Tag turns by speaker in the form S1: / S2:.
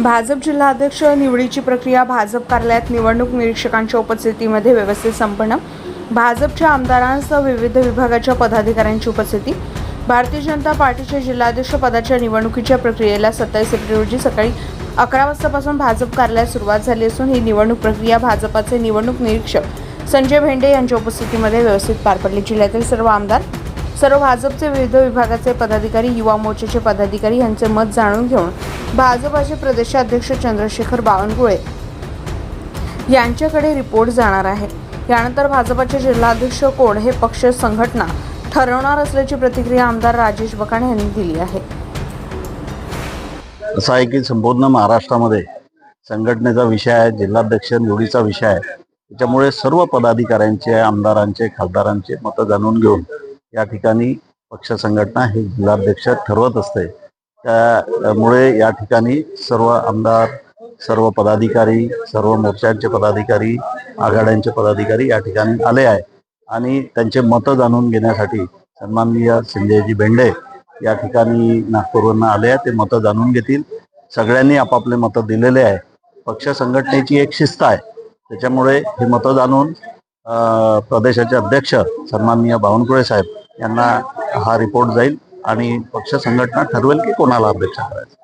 S1: भाजप जिल्हाध्यक्ष निवडीची प्रक्रिया भाजप कार्यालयात निवडणूक निरीक्षकांच्या उपस्थितीमध्ये व्यवस्थित संपन्न. भाजपच्या आमदारांसह विविध विभागाच्या पदाधिकाऱ्यांची उपस्थिती. भारतीय जनता पार्टीच्या जिल्हाध्यक्ष पदाच्या निवडणुकीच्या प्रक्रियेला सत्तावीस एप्रिल रोजी सकाळी अकरा वाजतापासून भाजप कार्यालयात सुरुवात झाली असून ही निवडणूक प्रक्रिया भाजपाचे निवडणूक निरीक्षक संजय भेंडे यांच्या उपस्थितीमध्ये व्यवस्थित पार पडली. जिल्ह्यातील सर्व आमदार सर्व भाजपचे विविध विभागाचे पदाधिकारी युवा मोर्चाचे पदाधिकारी यांचे मत जाणून घेऊन भाजपाचे प्रदेशाध्यक्ष चंद्रशेखर बावनकुळे यांच्याकडे रिपोर्ट जाणार आहे. यानंतर भाजपाचे जिल्हाध्यक्ष कोण हे पक्ष संघटना ठरवणार असल्याची प्रतिक्रिया आमदार राजेश बकाणे यांनी दिली आहे.
S2: असं आहे की संपूर्ण महाराष्ट्रामध्ये संघटनेचा विषय आहे जिल्हाध्यक्ष निवडीचा विषय आहे. त्याच्यामुळे सर्व पदाधिकाऱ्यांचे आमदारांचे खासदारांचे मतं जाणून घेऊन या ठिकाणी पक्ष संघटना हे जिल्हाध्यक्ष ठरवत असते. त्यामुळे या ठिकाणी सर्व आमदार सर्व पदाधिकारी सर्व मोर्चांचे पदाधिकारी आघाड्यांचे पदाधिकारी या ठिकाणी आले आहे आणि त्यांचे मतं जाणून घेण्यासाठी सन्माननीय संजयजी भेंडे या ठिकाणी नागपूरवरून आले आहे ते मतं जाणून घेतील. सगळ्यांनी आपापले मतं दिलेले आहे पक्ष संघटनेची एक शिस्त आहे. त्याच्यामुळे हे मतं जाणून प्रदेशाचे अध्यक्ष सन्माननीय बावनकुळे साहेब यांना हा रिपोर्ट जाईल. आणि पक्ष संघटना ठरवेल की कोणाला अध्यक्ष करायचं.